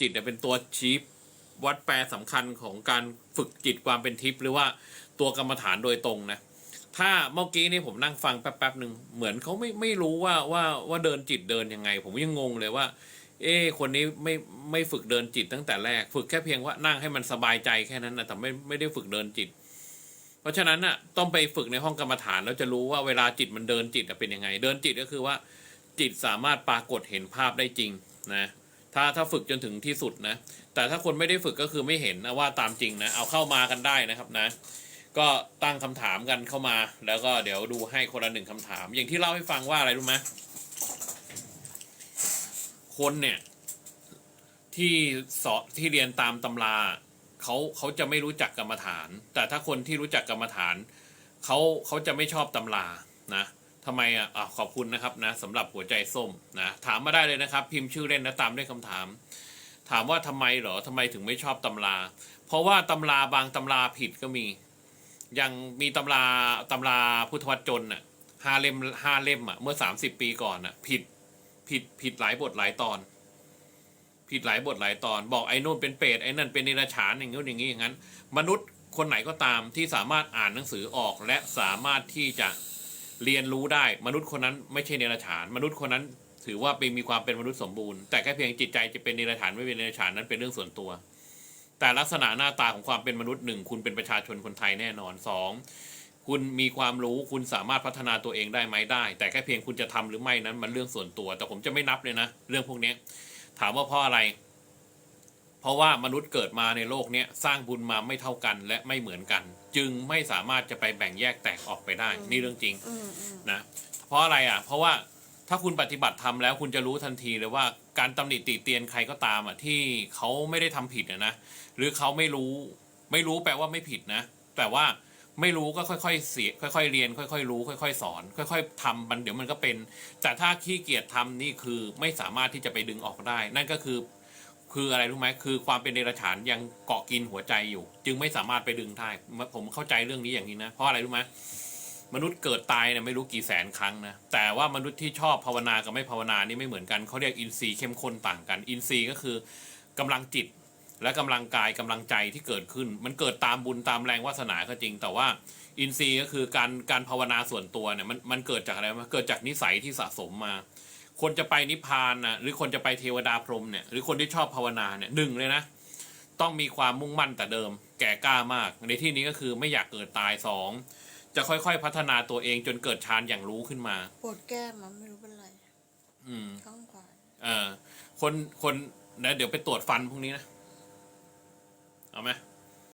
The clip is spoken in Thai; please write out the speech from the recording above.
จิตเนี่ยเป็นตัวชี้วัดแปรสำคัญของการฝึกจิตความเป็นทิพย์หรือว่าตัวกรรมฐานโดยตรงนะถ้าเมื่อกี้นี่ผมนั่งฟังแป๊บๆหนึ่งเหมือนเขาไม่ไม่รู้ว่าว่าว่าเดินจิตเดินยังไง ผมยังงงเลยว่า เอ๊ะคนนี้ไม่ไม่ฝึกเดินจิตตั้งแต่แรก ฝึกแค่เพียงว่านั่งให้มันสบายใจแค่นั้นนะแต่ไม่ไม่ได้ฝึกเดินจิต เพราะฉะนั้นน่ะต้องไปฝึกในห้องกรรมฐานแล้วจะรู้ว่าเวลาจิตมันเดินจิตเป็นยังไง เดินจิตก็คือว่าจิตสามารถปรากฏเห็นภาพได้จริงนะ ถ้าถ้าฝึกจนถึงที่สุดนะ แต่ถ้าคนไม่ได้ฝึกก็คือไม่เห็นนะว่าตามจริงนะ เอาเข้ามากันได้นะครับนะ ก็ตั้งคำถามกันเข้ามา แล้วก็เดี๋ยวดูให้คนละหนึ่งคำถาม อย่างที่เล่าให้ฟังว่าอะไรรู้ไหมคนเนี่ยที่สอนที่เรียนตามตำราเขาเขาจะไม่รู้จักกรรมฐาน แต่ถ้าคนที่รู้จักกรรมฐานเขาเขาจะไม่ชอบตำรานะ ทำไมอะอะขอบคุณนะครับนะสำหรับหัวใจส้มนะถามมาได้เลยนะครับ พิมพ์ชื่อเล่นนะตามด้วยคำถาม ถามว่าทำไมเหรอทำไมถึงไม่ชอบตำรา เพราะว่าตำราบางตำราผิดก็มีอย่างมีตำราตำราพุทธวจนน่ะห้าเล่มห้าเล่มอะเมื่อสามสิบปีก่อนน่ะผิดผิดผิดหลายบทหลายตอน ผิดหลายบทหลายตอน บอกไอ้นู่นเป็นเปรตไอ้นั่นเป็นนิรฉานอย่างนู้นอย่างนี้อย่างนั้น มนุษย์คนไหนก็ตามที่สามารถอ่านหนังสือออกและสามารถที่จะ เรียนรู้ได้มนุษย์คนนั้นไม่ใช่เนรฉาน มนุษย์คนนั้นถือว่าเป็นมีความเป็นมนุษย์สมบูรณ์ แต่แค่เพียงจิตใจจะเป็นเนรฉานไม่เป็นเนรฉานนั้นเป็นเรื่องส่วนตัว แต่ลักษณะหน้าตาของความเป็นมนุษย์หนึ่งคุณเป็นประชาชนคนไทยแน่นอนสองคุณมีความรู้คุณสามารถพัฒนาตัวเองได้ไหมได้ แต่แค่เพียงคุณจะทำหรือไม่นั้นมันเรื่องส่วนตัว แต่ผมจะไม่นับเลยนะ เรื่องพวกนี้ถามว่าเพราะอะไร เพราะว่ามนุษย์เกิดมาในโลกนี้สร้างบุญมาไม่เท่ากันและไม่เหมือนกัน จึงไม่สามารถจะไปแบ่งแยกแตกออกไปได้ นี่เรื่องจริงอืมอืมนะเพราะอะไรอะ เพราะว่าถ้าคุณปฏิบัติทำแล้วคุณจะรู้ทันทีเลยว่าการตำหนิติเตียนใครก็ตามอะที่เขาไม่ได้ทำผิดอะนะหรือเขาไม่รู้ไม่รู้แปลว่าไม่ผิดนะ แต่ว่าไม่รู้ก็ค่อยๆเสียค่อยๆเรียน ค่อยๆรู้ ค่อย ๆ สอน ค่อย ๆทำมันเดี๋ยวมันก็เป็น แต่ถ้าขี้เกียจทำนี่คือไม่สามารถที่จะไปดึงออกได้ นั่นก็คือ คืออะไรรู้ไหมคือความเป็นเดรัจฉานยังเกาะกินหัวใจอยู่ จึงไม่สามารถไปดึงได้ผมเข้าใจเรื่องนี้อย่างนี้นะเพราะอะไรรู้ไหมมนุษย์เกิดตายเนี่ยไม่รู้กี่แสนครั้งนะแต่ว่ามนุษย์ที่ชอบภาวนากับไม่ภาวนานี่ไม่เหมือนกันเขาเรียกอินทรีย์เข้มข้นต่างกัน อินทรีย์ก็คือกำลังจิตและกำลังกายกำลังใจที่เกิดขึ้น มันเกิดตามบุญตามแรงวาสนาก็จริง แต่ว่าอินทรีย์ก็คือการการภาวนาส่วนตัวเนี่ยมันมันเกิดจากอะไรมันเกิดจากนิสัยที่สะสมมา คนจะไปนิพพานนะหรือคนจะไปเทวดาพรหมเนี่ยหรือคนที่ชอบภาวนาเนี่ยหนึ่งเลยนะต้องมีความมุ่งมั่นแต่เดิม แก่กล้ามาก ในที่นี้ก็คือไม่อยากเกิดตายสองจะค่อยๆพัฒนาตัวเองจนเกิดฌานอย่างรู้ขึ้นมาปวดแก้มอะไม่รู้เป็นไรอืมข้างขวาเออคนคนนะเดี๋ยวไปตรวจฟันพรุ่งนี้นะ เอาไหม